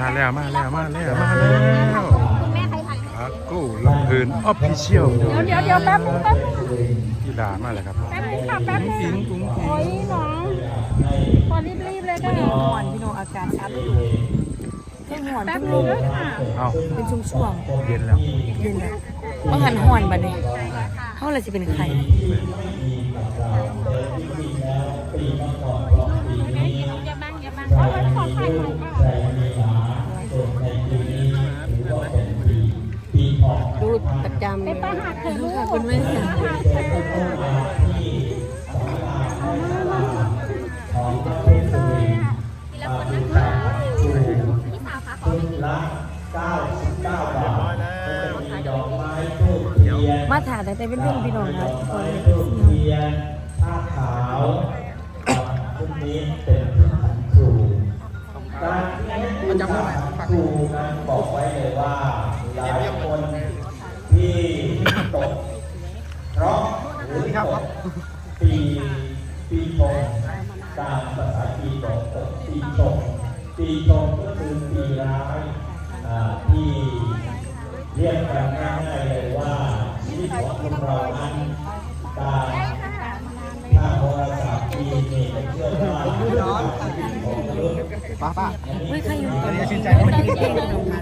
มาแล้วมาแล้วมาแล้วมาแล้วคุณแม่ใครถ่ายอากูลำเพลินออฟฟิเชียลเดี๋ยวเดี๋ยวเดี๋ยวแป๊บนึงแป๊บนึงกีฬามาแล้วครับแป๊บนึงค่ะแป๊บนึงอิงอิงอิงโอ้ยน้องพอรีบรีบๆเลยค่ะห่อนพี่น้องอากาศชัดเพิ่งห่อนแป๊บเพิ่งนึลงมด้วยค่ะเอาเป็นช่วงเย็นแล้วๆเย็นแล้วเมื่อหันห่อนบัดนี้เท่าไรจะเป็นไข่อย่าบังอย่าบังเอาไว้ขอถ่ายหน่อยค่ะ ประจำเป็นตาหักเถอะลูกค่ะคุณแม่ตาหักเถอะพี่สาวคะขอไปกินมาถ่ายแต่เป็นเรื่องพี่น้องครับคนเทียนผ้าขาวกับพรุ่งนี้เป็นพันครูการที่ดูพันครูนั้นบอกไว้เลยว่าหลายคน ที่ตกเพราะหรือตกปีปีชงตามภาษาปีตกตกปีชงปีชงก็คือปีร้ายที่เรียกกันง่ายๆเลยว่าชีวิตของคนเรานั้นตามถ้าโทรศัพท์ปีนี่จะเชื่อว่าชีวิตของมนุษย์เฮ้ยใครอยู่ตอนนี้ชื่นใจไม่ได้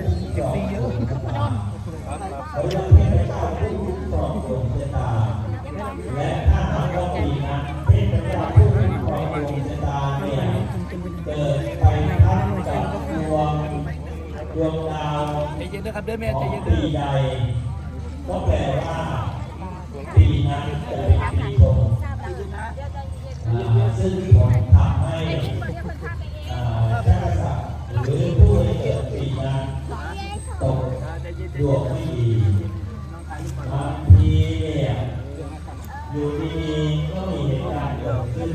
ใจเย็นนะครับเด้อแม่ใจเย็นปีใดก็แปลว่าปีนั้นจะเป็นปีชงอ่าซึ่งผมทำให้อ่าชาติศาสตร์หรือผู้ที่เกิดปีนั้นตกดวงไม่ดีบางทีเนี่ยอยู่ดีๆก็มีเหตุการณ์เกิดขึ้น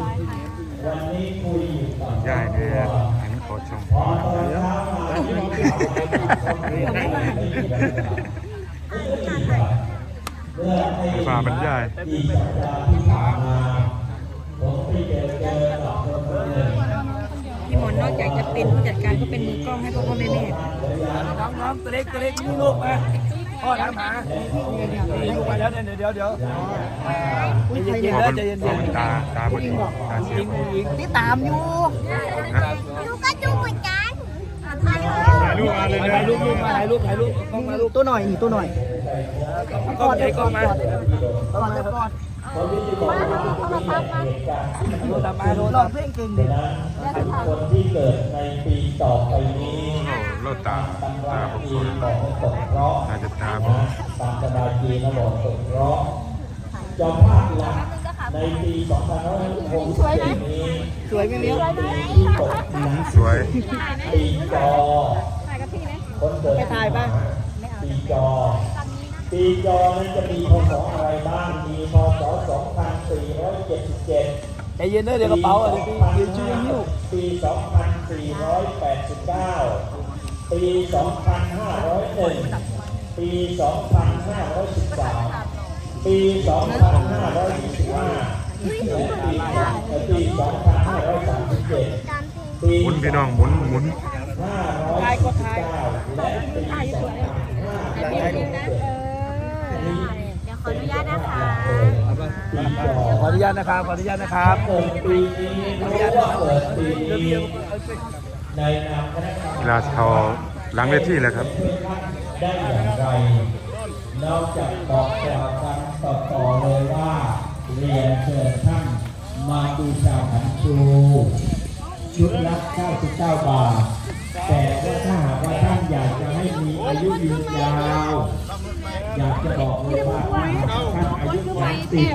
วันนี้คุยอยู่กับครยาอยบคเนี่รัยว อันนี้ขอชมพอตอนเช้ามาที่เราเมื่อให้ฝ่าบรรยายปีสัปดาห์ที่ผ่านมาผมไปเจอเจอกับคนคนหนึ่พี่หมอนนอกจากจะเป็นผู้จัดการก็เป็นมือกล้องให้พ่อพ่อแม่แม่น้องน้องตัวเล็กตัวเล็กนี่ลูกมาพ่อถามหาลูกมาแล้วเนี่ยเดี๋ยวเดี๋ยวใจเย็นๆใจเย็นขอบนตาตาบนตาเสียยิงยิงที่ตามอยู่ ถ่ายรูปถ่ายรูปมายถ่ายรูปลูกมาถ่ายรูปกล้องมาลูกตัวหน่อยนี่ตัวหน่อยกล้องใหญ่กล้องมากอนจะก่อนมาโทรศัพท์มาโทรศัพท์มาโทรลศัอพท์เพลงเก่งเด็ดเป็นคนที่เกิดในปีต่อไปนี้โอ้โลดตาตำตาราบกจีคนตกเพราะตาจะตาบนะตามตำราจีนนะบอกตกเคราะห์จอมภาพหลัก ในปี2567นี้สวยไหมเมียวที่ตกอืมสวยปีจอถ่ายกับพี่ไหมคนเกิดไปถ่ายป่ะปีจอปีจอนั้นจะมีพศอะไรบ้าง มีพศ2477ใจเย็นเด้อเดี๋ยวกระเป๋าเดี๋ยวพี่ยืนชื่อหิ้วปี 2489 ปี 2501 ปี 2513 ปี 2525และปีปี 2537 ปีหมุนพี่น้องหมุนหมุน519และปีเดี๋ยวนะเออเดี๋ยวขออนุญาตนะคะขออนุญาตนะครับ ขออนุญาตนะครับเกิดปีนี้รู้ว่าเกิดปีนี้ในนามคณะกรรมกีฬาเขาหลังเวทีแล้วครับ ได้อย่างไร นอกจากบอกกล่าวคำต่อต่อเลยว่า เรียนเชิญท่านมาดูชาวหันครูชุดละ99 บาท แต่ว่าถ้าหากว่าท่านอยากจะให้มีอายุยืนยาว อยากจะบอกเลยว่าถ้าหากท่านอายุสามสิบ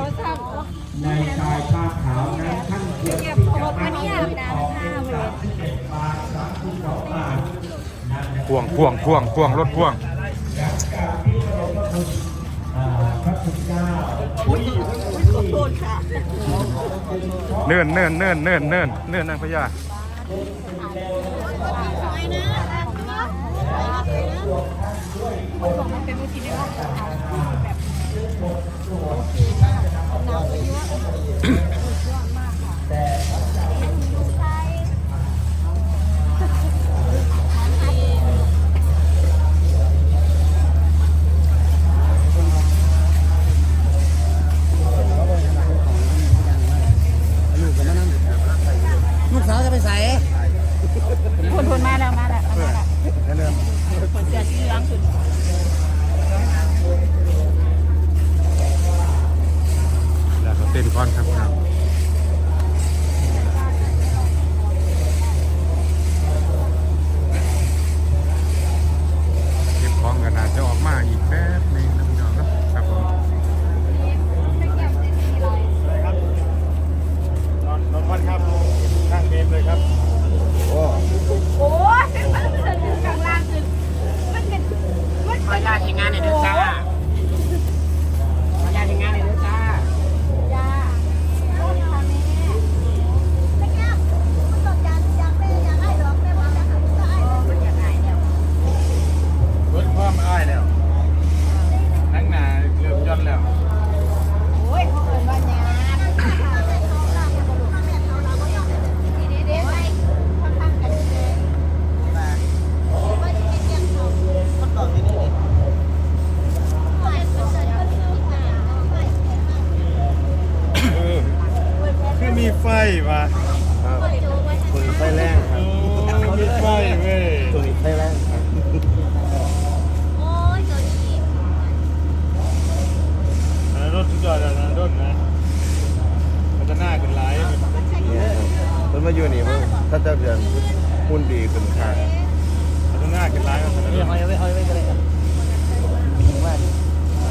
ในชายผ้าขาวนั้นท่านควรที่จะมาเงินออกเป็นสามสิบเอ็ดบาทสามสิบสองบาทพ่วงพ่วงพ่วงพ่วงรถพ่วง คุณเจ้าเนิ่นเนิ่นเนิ่นเนิ่นเนิ่นเนิ่นนางพญา 别乱看！ ไฟว่ะครัตัวนี้ไฟแรงครับโอ้มีไฟเว้ยตัวนี้ไฟแรงครับโอ้ยตัวนี้อันนั้นรถทุกจอดอันนั้นรถนะพัฒนาขึ้นหลายเนี่ยมันมาอยู่นี่มั้งถ้าเจ้าเดือนหุ้นดีขึ้นค่ะพัฒนาขึ้นหลายครับเฮ้ยเฮ้ยเฮ้ยกันเลยครับ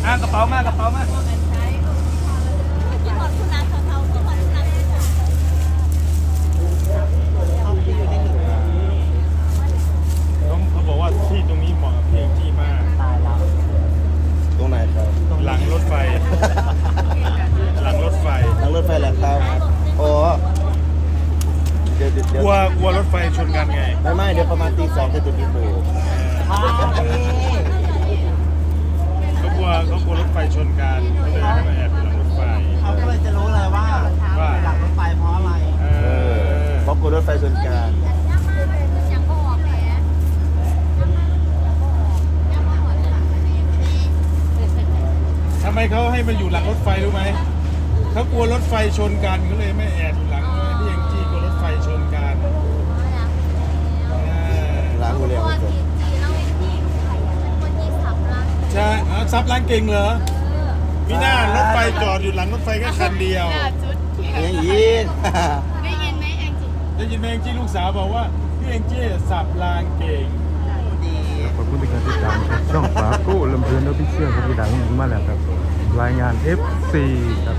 อ่ากระเป๋ามากระเป๋ามากที่หมดคุณนั กเดี๋ยวลัวกลัวรถไฟชนกันไงไม่ไม่เดี๋ยวประมาณตีสองจะจุดที่ปูเขากลัวเขากลัวรถไฟชนกันก็เลยให้มาแอบอยู่หลังรถไฟเขาก็เลยจะรู้เลยว่าว่าหลังรถไฟเพราะอะไรเอเอออเพราะกลัวรถไฟชนกันยังก็ออกแผลยังมายังมาหัวหลังอันนี้ไม่ได้ทำไมเขาให้มาอยู่หลังรถไฟรู้ไหมเขากลัวรถไฟชนกันเขาเลยไม่แอบอยู่หลังพี่ยังจี้กลัวรถไฟชนกันเออ ล้างมือเรียง ตัว จบ ทีจีแล้วเองที่เป็นคนที่สับรัก ใช่เอาซับร้านเก่งเหรอมีหน้ารถไฟจอดอยู่หลังรถไฟแค่คันเดียวยังยิงได้ยินไหมแองจิได้ยินไหมแองจี้ลูกสาวบอกว่าพี่แองจี้สับรางเก่ง ขอบคุณที่การติดตามครับช่องฝาโก้ลำเพลินออฟฟิเชียลครับที่ดังมาแล้วครับ รายงาน FC ครับ